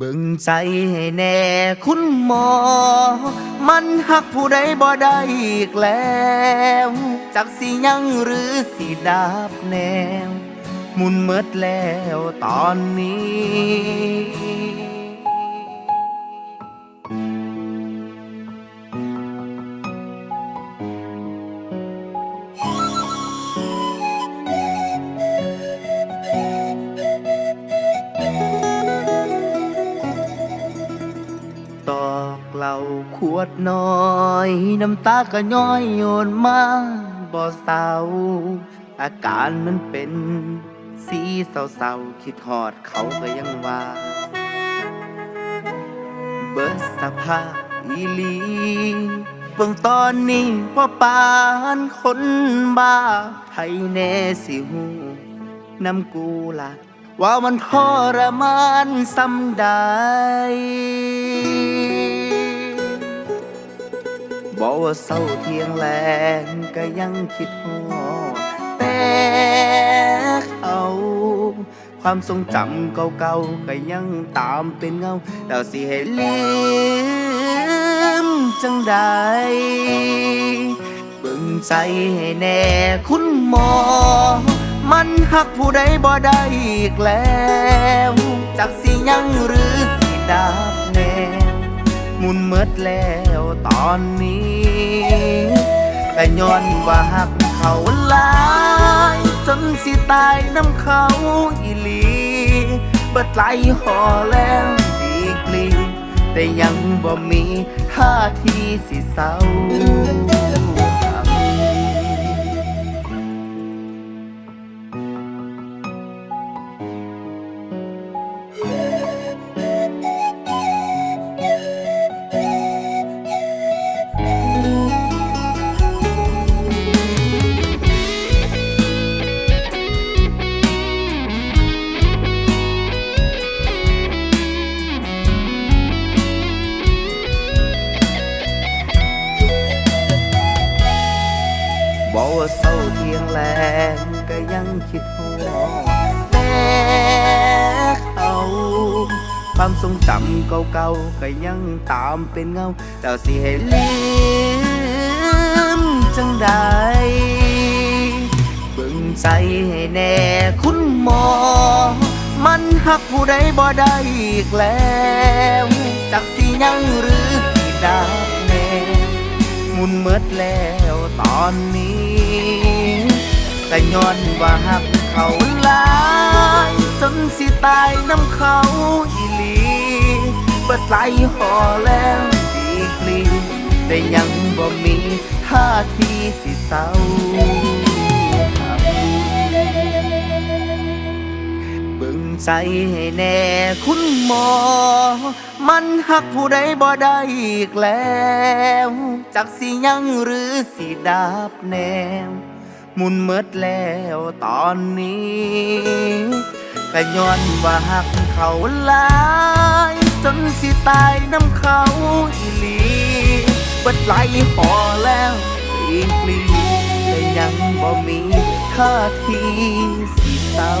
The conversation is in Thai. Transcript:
เบิ่งใจให้แน่คุณหมอ มันหักผู้ใดบ่ได้อีกแล้ว จักสิยังหรือสิดาบแนว มุนเมิดแล้วตอนนี้ ตอกเหล่าขวดน้อย น้ำตาก็ย้อยโยนมาบ่เศร้า อาการมันเป็นสีเศร้าๆคิดหอดเขาก็ยังว่า เบิดสภาพอีหลีเบื้องตอนนี้พ่อปานคนบ้าไทยแน่สิหูน้ำกูล่ะ ว่ามันทรมานซ้ำใดบอกว่าเศร้าเที่ยงแลงก็ยังคิดฮอดแต่เขาความทรงจำเก่าๆก็ยังตามเป็นเงา แล้วสิให้ลืมจังใดเบิ่งใจให้แน่คุณหมอ มันหักผู้ใดบ่ได้อีกแล้ว จักสิยังหรือสิดาบแนวมุนเมิดแล้วตอนนี้แต่ย้อนว่าหักเขาลายจนสิตายน้ำเขาอีหลีเบิดไหลห่อแล้วดีกลีแต่ยังบ่มีท่าทีสิเศร้า เศร้าเพียงแรงก็ยังคิดฮอดแต่เขาความทรงจำเก่าๆก็ยังตามเป็นเงาแล้วสิให้ลืมจังใดเบิ่งใจให้แน่คุณหมอ มันหักผู้ใดบ่ได้อีกแล้วจักสิยังหรือดาบแนวหมุนเมิดแล้วตอนนี้ แต่ย้อนว่าหักเขาหลายจนสิตายน้ำเขาอีหลีเปิดไหลห่อแล้วดีกลีแต่ยังบ่มีท่าทีสิเศร้าเบิ่งใจให้แน่คุณหมอ มันหักผู้ใดบ่ได้อีกแล้วจักสิยังหรือสิดาบแนวห มุนเมิดแล้วตอนนี้ก็ย้อนว่าหักเขาหลายจนสิตายน้ำเขาอีหลีเบิดไหลห่อแล้วอีกลีแต่ยังบ่มีท่าทีสิเศร้า